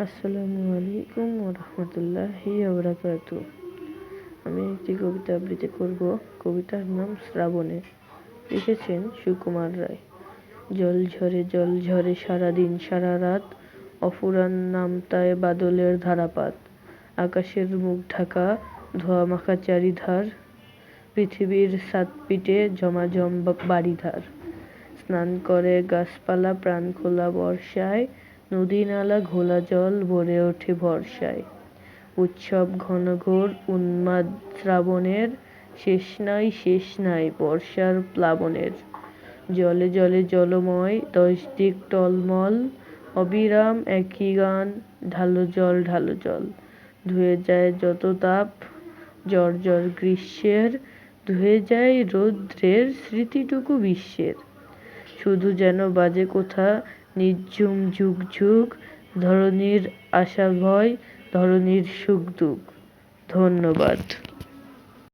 আসসালামু আলাইকুম রহমতুল্লাহি আবরাকাতু আমি একটি কবিতা আবৃত্তি করব। কবিতার নাম শ্রাবণে। লিখেছেন সুকুমার রায়। জল ঝরে জল ঝরে সারাদিন, সারা রাত অফুরান নামতায় বাদলের ধারাপাত। আকাশের মুখ ঢাকা, ধোয়া মাখা চারিধার। পৃথিবীর সাত পিঠে ঝমাঝম বাড়িধার। স্নান করে গাছপালা প্রাণ খোলা বর্ষায় নদী নালা ঘোলা জল ভরে ওঠে বর্ষায়। উৎসব ঘনঘোর উন্মাদ শ্রাবণের শেষ নাই শেষ নাই বর্ষার প্লাবনের। জলে জলে জলময় দশ দিক টলমল, অবিরাম একই গান, ঢালো জল ঢালো জল। ধুয়ে যায় যত তাপ, জ্বর জ্বর গ্রীষ্মের, ধুয়ে যায় রৌদ্রের স্মৃতিটুকু বিশ্বের। শুধু যেন বাজে কোথা নির্ঝুম যুগ ঝুক ধরণীর আশা ভয় ধরণীর সুখ দুঃখ। ধন্যবাদ।